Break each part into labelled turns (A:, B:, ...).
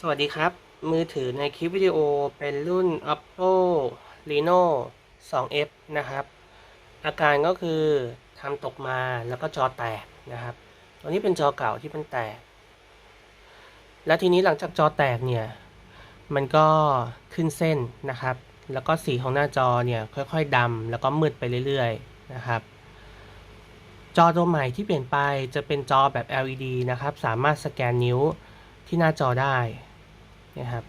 A: สวัสดีครับ มือถือในคลิปวิดีโอเป็นรุ่น oppo reno 2f นะครับ อาการก็คือทำตกมาแล้วก็จอแตกนะครับ ตัวนี้เป็นจอเก่าที่มันแตก แล้วทีนี้หลังจากจอแตกเนี่ย มันก็ขึ้นเส้นนะครับ แล้วก็สีของหน้าจอเนี่ยค่อยๆดำแล้วก็มืดไปเรื่อยๆนะครับจอตัวใหม่ที่เปลี่ยนไปจะเป็นจอแบบ LED นะครับ สามารถสแกนนิ้วที่หน้าจอได้ นะครับ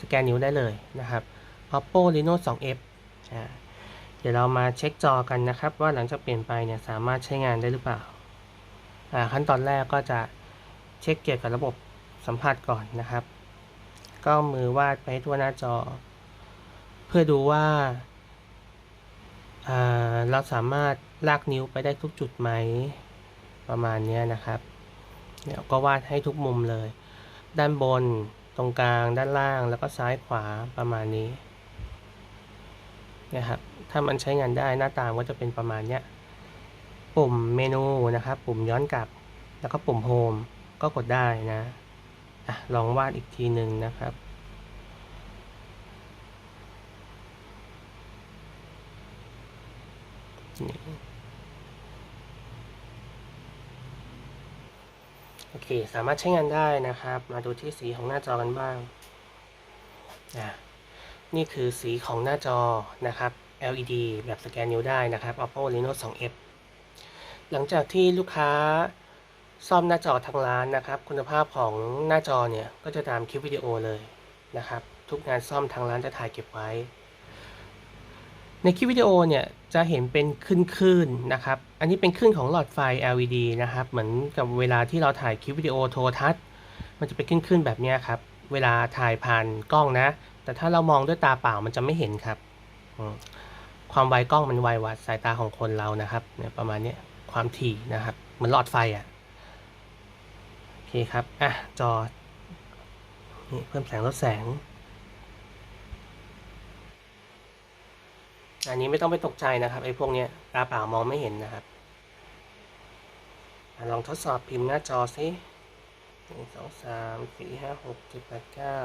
A: สแกนนิ้วได้เลยนะครับ oppo reno 2f อ่าเดี๋ยวเรามาเช็คจอกันนะครับ ว่าหลังจากเปลี่ยนไปเนี่ยสามารถใช้งานได้หรือเปล่าอ่า ขั้นตอนแรกก็จะเช็คเกี่ยวกับระบบสัมผัสก่อนนะครับ ก็มือวาดไปทั่วหน้าจอ เพื่อดูว่าอ่าเราสามารถลากนิ้วไปได้ทุกจุดไหม ประมาณนี้นะครับ เดี๋ยก็วาดให้ทุกมุมเลย ด้านบนตรงกลางด้านล่างแล้วก็ซ้ายขวาประมาณนี้นะครับถ้ามันใช้งานได้หน้าตาก็จะเป็นประมาณเนี้ยปุ่มเมนูนะครับ ปุ่มย้อนกลับ แล้วก็ปุ่มโฮมก็กดได้นะอะลองวาดอีกทีหนึ่งนะครับ โอเค สามารถใช้งานได้นะครับ มาดูที่สีของหน้าจอกันบ้างอะนี่คือสีของหน้าจอนะครับ LED แบบสแกนนิ้วได้นะครับ oppo reno 2f หลังจากที่ลูกค้าซ่อมหน้าจอทางร้านนะครับ คุณภาพของหน้าจอเนี่ย ก็จะตามคลิปวิดีโอเลยนะครับ ทุกงานซ่อมทางร้านจะถ่ายเก็บไว้ ในคลิปวิดีโอเนี่ยจะเห็นเป็นคลื่นๆนะครับ อันนี้เป็นคลื่นของหลอดไฟ LED นะครับ เหมือนกับเวลาที่เราถ่ายคลิปวิดีโอโทรทัศน์ มันจะเป็นคลื่นๆแบบเนี้ยครับ เวลาถ่ายผ่านกล้องนะ แต่ถ้าเรามองด้วยตาเปล่ามันจะไม่เห็นครับ ความไวกล้องมันไวว่าสายตาของคนเรานะครับ เนี่ยประมาณนี้ความถี่นะครับ เหมือนหลอดไฟอะ โอเคครับ อะจอเพิ่มแสงลดแสง อันนี้ไม่ต้องไปตกใจนะครับไอ้พวกเนี้ยตาเปล่ามองไม่เห็นนะครับอลองทดสอบพิมพ์หน้าจอสิหนึ่งสองสามสี่ห้าหกเจ็ดแปดเก้า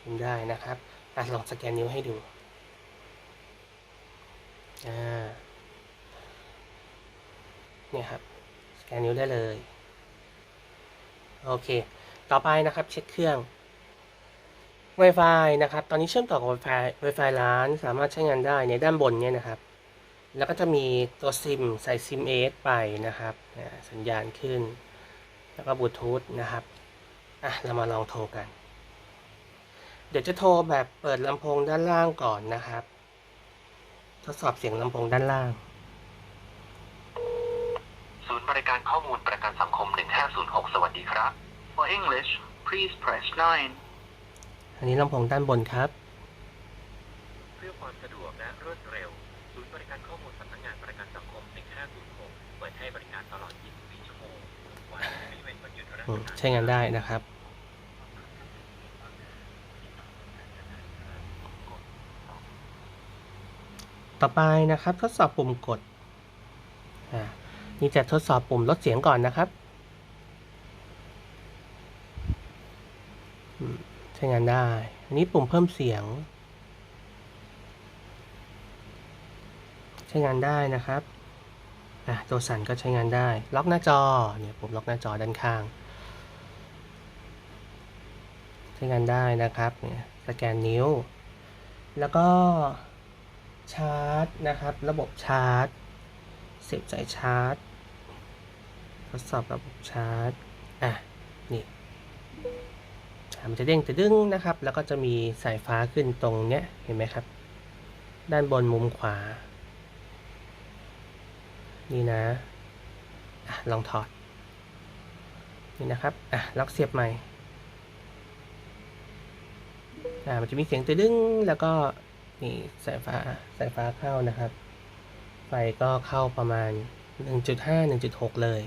A: พิมพ์ได้นะครับอะลองสแกนนิ้วให้ดูอ่าเนี่ยครับสแกนนิ้วได้เลย โอเค ต่อไปนะครับ เช็คเครื่อง Wi-Fi นะครับ ตอนนี้เชื่อมต่อกับ Wi-Fi Wi-Fi ร้านสามารถใช้งานได้ในด้านบนเนี่ยนะครับ แล้วก็จะมีตัวซิมใส่ซิม AS ไปนะครับอ่สัญญาณขึ้น แล้วก็บลูทูธนะครับ อะ เรามาลองโทรกัน เดี๋ยวจะโทรแบบเปิดลำโพงด้านล่างก่อนนะครับ ทดสอบเสียงลำโพงด้านล่าง
B: ศูนย์บริการข้อมูลประกันสังคม 1506 สวัสดีครับ For English please press 9
A: อันนี้ลำโพงด้านบนครับ
B: เพื่อความสะดวกและรวดเร็ว ศูนย์บริการข้อมูลสำนักงานประกันสังคม 1506 เปิดให้บริการตลอด 24 ชั่วโมงทุกวันไม่เว้นวันหยุดราช
A: อืม
B: การ
A: ใช้งานได้นะครับ ต่อไปนะครับทดสอบปุ่มกด อ่า นี่จะทดสอบปุ่มลดเสียงก่อนนะครับอืมใช้งานได้ อันนี้ปุ่มเพิ่มเสียง ใช้งานได้นะครับอะตัวสั่นก็ใช้งานได้ ล็อกหน้าจอ เนี่ยปุ่มล็อกหน้าจอด้านข้าง ใช้งานได้นะครับ เนี่ยสแกนนิ้ว แล้วก็ชาร์จนะครับ ระบบชาร์จเสียบสายชาร์จ ทดสอบระบบชาร์จ อะ นี่ มันจะเด้งจะดึงนะครับ แล้วก็จะมีสายฟ้าขึ้นตรงเนี้ยเห็นไหมครับ ด้านบนมุมขวา นี่นะอะลองถอด นี่นะครับอะล็อกเสียบใหม่อ่ามันจะมีเสียงตึดึงแล้วก็นี่สายฟ้าสายฟ้าเข้านะครับ ไฟก็เข้าประมาณ 1.5 1.6 เลย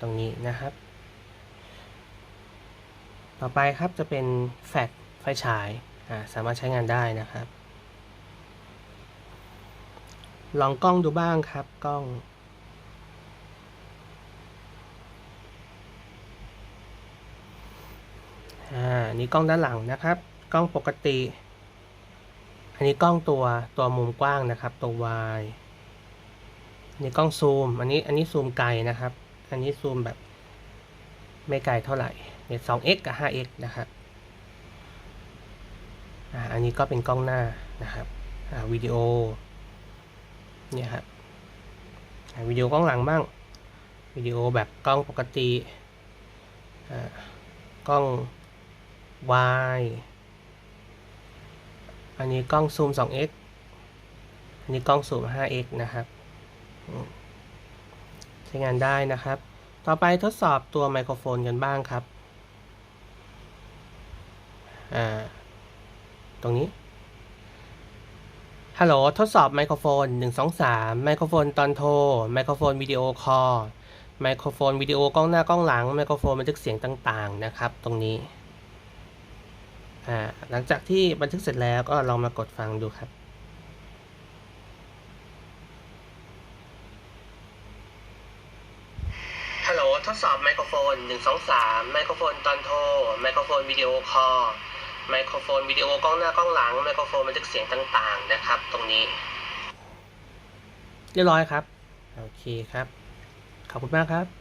A: ตรงนี้นะครับ ต่อไปครับจะเป็นแฟลชไฟฉายสามารถใช้งานได้นะครับ ลองกล้องดูบ้างครับกล้อง อ่าอันนี้กล้องด้านหลังนะครับ กล้องปกติ อันนี้กล้องตัวตัวมุมกว้างนะครับ ตัว Y อันนี้กล้องซูม อันนี้อันนี้ซูมไกลนะครับ อันนี้ซูมแบบไม่ไกลเท่าไหร่ เนี่ย 2x กับ 5x นะครับอันนี้ก็เป็นกล้องหน้านะครับวิดีโอเนี่ยครับวิดีโอกล้องหลังบ้าง วิดีโอแบบกล้องปกติกล้อง Y อันนี้กล้องซูม 2x อันนี้กล้องซูม 5x นะครับใช้งานได้นะครับ ต่อไปทดสอบตัวไมโครโฟนกันบ้างครับ ตรงนี้ฮัลโหลทดสอบไมโครโฟน 1 2 3 ไมโครโฟนตอนโทร ไมโครโฟนวิดีโอคอลไมโครโฟนวิดีโอกล้องหน้ากล้องหลัง ไมโครโฟนบันทึกเสียงต่างๆนะครับ ตรงนี้หลังจากที่บันทึกเสร็จแล้วก็ลองมากดฟังดูครับ ฮัลโหลทดสอบไมโครโฟน 1 2 3 ไมโครโฟนตอนโทร ไมโครโฟนวิดีโอคอล ไมโครโฟนวิดีโอกล้องหน้ากล้องหลังไมโครโฟนบันทึกเสียงต่างๆนะครับ ตรงนี้ เรียบร้อยครับ โอเคครับ ขอบคุณมากครับ